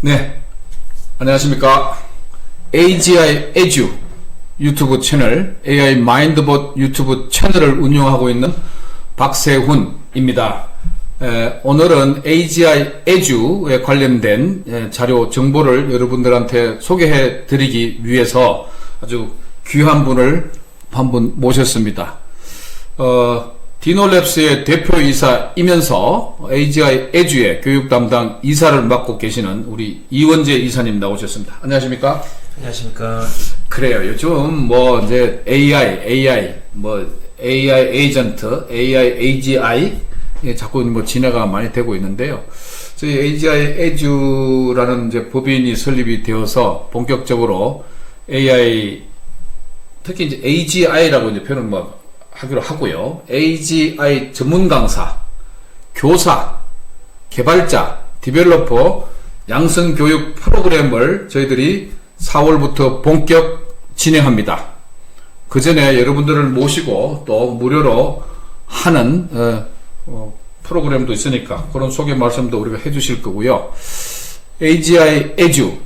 네. 안녕하십니까. AGI 에듀 유튜브 채널, AI 마인드봇 유튜브 채널을 운영하고 있는 박세훈입니다. 에, 오늘은 AGI 에듀에 관련된 에, 자료 정보를 여러분들한테 소개해 드리기 위해서 아주 귀한 분을 한 분 모셨습니다. 어, 디노랩스의 대표이사 이면서 AGI 에듀의 교육 담당 이사를 맡고 계시는 우리 이원재 이사님 나오셨습니다. 안녕하십니까? 안녕하십니까. 그래요. 요즘 뭐 이제 AI, AI, 뭐 AI 에이전트, AI AGI 예, 자꾸 뭐 진화가 많이 되고 있는데요. 저희 AGI 에듀라는 이제 법인이 설립이 되어서 본격적으로 AI 특히 이제 AGI라고 이제 표현을 뭐 하기로 하고요. AGI 전문 강사, 교사, 개발자, 디벨로퍼, 양성 교육 프로그램을 저희들이 4월부터 본격 진행합니다. 그 전에 여러분들을 모시고 또 무료로 하는 어, 어, 프로그램도 있으니까 그런 소개 말씀도 우리가 해주실 거고요. AGI 에듀,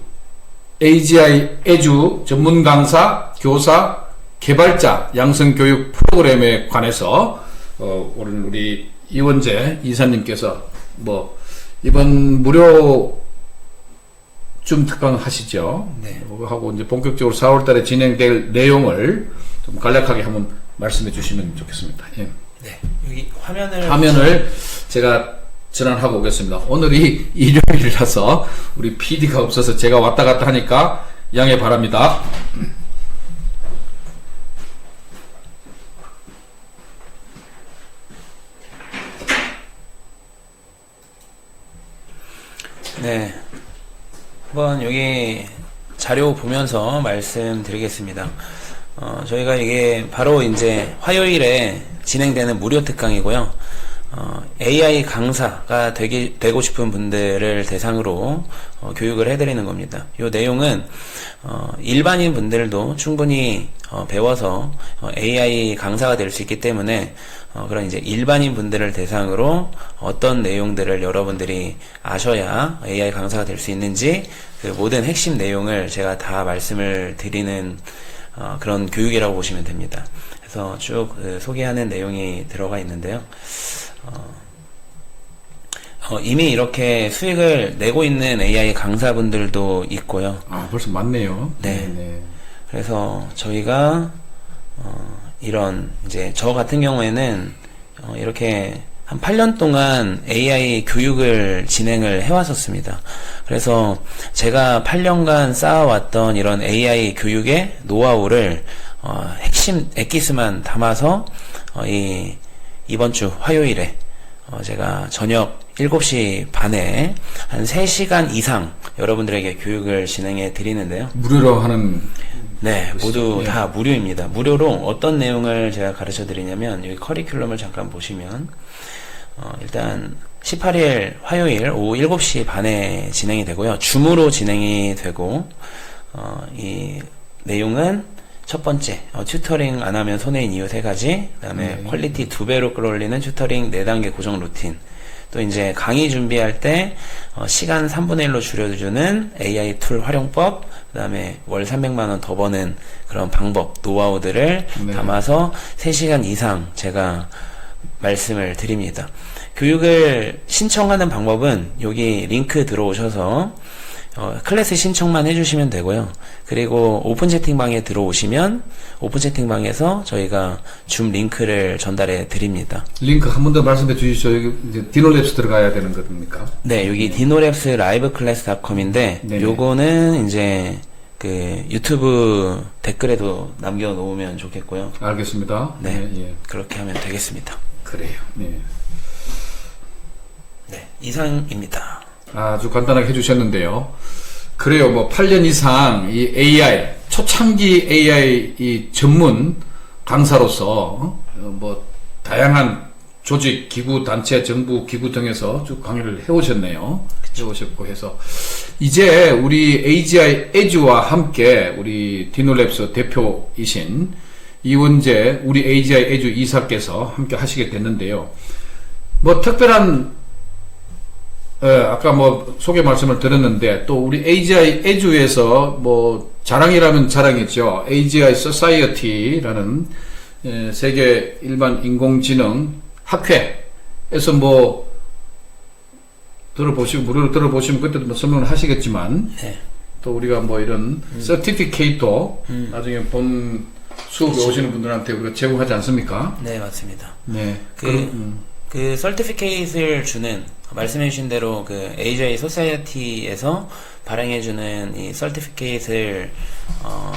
AGI 에듀 전문 강사, 교사, 개발자 양성 교육 프로그램에 관해서 어, 오늘 우리 이원재 이사님께서 뭐 이번 무료 좀 특강 하시죠. 네. 하고 이제 본격적으로 4월달에 진행될 내용을 좀 간략하게 한번 말씀해 주시면 좋겠습니다. 예. 네. 여기 화면을 화면을 제가 전환하고 오겠습니다. 오늘이 일요일이라서 우리 PD가 없어서 제가 왔다 갔다 하니까 양해 바랍니다. 네. 한번 여기 자료 보면서 말씀드리겠습니다. 어, 저희가 이게 바로 이제 화요일에 진행되는 무료 특강이고요. 어, AI 강사가 되기, 되고 싶은 분들을 대상으로 어, 교육을 해드리는 겁니다. 이 내용은 어, 일반인 분들도 충분히 어, 배워서 어, AI 강사가 될 수 있기 때문에 어, 그런 이제 일반인 분들을 대상으로 어떤 내용들을 여러분들이 아셔야 AI 강사가 될 수 있는지 그 모든 핵심 내용을 제가 다 말씀을 드리는 어, 그런 교육이라고 보시면 됩니다. 그래서 쭉 그 소개하는 내용이 들어가 있는데요. 어, 이미 이렇게 수익을 내고 있는 AI 강사분들도 있고요. 아 벌써 맞네요. 네. 네. 그래서 저희가 어, 이런 이제 저 같은 경우에는 어, 이렇게 한 8년 동안 AI 교육을 진행을 해왔었습니다. 그래서 제가 8년간 쌓아왔던 이런 AI 교육의 노하우를 어, 핵심 엑기스만 담아서 어, 이 이번 주 화요일에 어, 제가 저녁 7시 반에 한 3시간 이상 여러분들에게 교육을 진행해 드리는데요. 무료로 하는 네, 모두 예. 다 무료입니다. 무료로 어떤 내용을 제가 가르쳐 드리냐면, 여기 커리큘럼을 잠깐 보시면, 어, 일단 18일 화요일 오후 7시 반에 진행이 되고요. 줌으로 진행이 되고, 어, 이 내용은 첫 번째, 어, 튜터링 안 하면 손해인 이유 세 가지, 그 다음에 네. 퀄리티 두 배로 끌어올리는 튜터링 네 단계 고정 루틴, 또 이제 강의 준비할 때 어, 시간 3분의 1로 줄여주는 AI 툴 활용법, 그 다음에 월 300만 원 더 버는 그런 방법, 노하우들을 네. 담아서 3시간 이상 제가 말씀을 드립니다. 교육을 신청하는 방법은 여기 링크 들어오셔서 어, 클래스 신청만 해주시면 되고요. 그리고 오픈 채팅방에 들어오시면 오픈 채팅방에서 저희가 줌 링크를 전달해 드립니다. 링크 한 번 더 말씀해 주시죠. 여기 이제 디노랩스 들어가야 되는 겁니까? 네, 여기 디노랩스 라이브 클래스닷컴인데 네네. 요거는 이제 그 유튜브 댓글에도 남겨 놓으면 좋겠고요. 알겠습니다. 네. 예. 그렇게 하면 되겠습니다. 그래요. 예. 네, 이상입니다. 아주 간단하게 해주셨는데요. 그래요. 뭐 8년 이상 이 AI 초창기 AI 이 전문 강사로서 어? 뭐 다양한 조직, 기구, 단체, 정부, 기구 등에서 쭉 강의를 해오셨네요. 해오셨고 해서 이제 우리 AGI 에듀와 함께 우리 디노랩스 대표이신 이원재 우리 AGI 에듀 이사께서 함께 하시게 됐는데요. 뭐 특별한 예, 아까 뭐 소개 말씀을 드렸는데 또 우리 AGI 에주에서 뭐 자랑이라면 자랑이죠. AGI Society라는 예, 세계 일반 인공지능 학회에서 뭐 들어보시고 무료로 들어보시면 그때도 뭐 설명을 하시겠지만 네. 또 우리가 뭐 이런 서티피케이ト음. 나중에 본 수업에 오시는 분들한테 우리가 제공하지 않습니까? 네, 맞습니다. 네. 그- 음. 그 설티피케이트를 주는 말씀해주신 대로 그 AJ 소사이어티에서 발행해주는 이 설티피케이트를 어,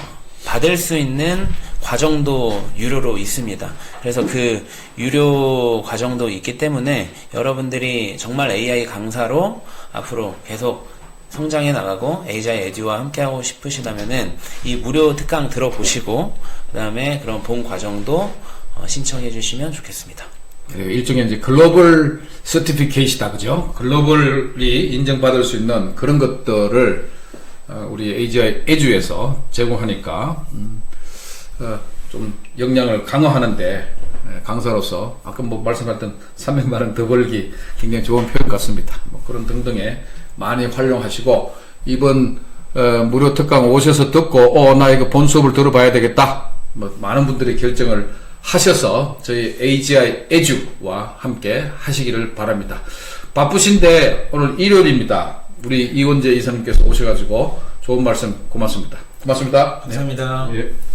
받을 수 있는 과정도 유료로 있습니다. 그래서 그 유료 과정도 있기 때문에 여러분들이 정말 AI 강사로 앞으로 계속 성장해 나가고 AJ 에듀와 함께 하고 싶으시다면은 이 무료 특강 들어보시고 그 다음에 그런 본 과정도 어, 신청해 주시면 좋겠습니다. 그래요. 일종의 이제 글로벌 서티피케이시다, 그죠? 글로벌이 인정받을 수 있는 그런 것들을 어, 우리 AGI 에주에서 제공하니까 음, 어, 좀 역량을 강화하는데 예, 강사로서 아까 뭐 말씀하셨던 300만 원 더 벌기 굉장히 좋은 표현 같습니다. 뭐 그런 등등에 많이 활용하시고 이번 어, 무료 특강 오셔서 듣고 어나 이거 본 수업을 들어봐야 되겠다. 뭐 많은 분들이 결정을 하셔서 저희 AGI 에듀와 함께 하시기를 바랍니다. 바쁘신데 오늘 일요일입니다. 우리 이원재 이사님께서 오셔가지고 좋은 말씀 고맙습니다. 고맙습니다. 감사합니다. 예.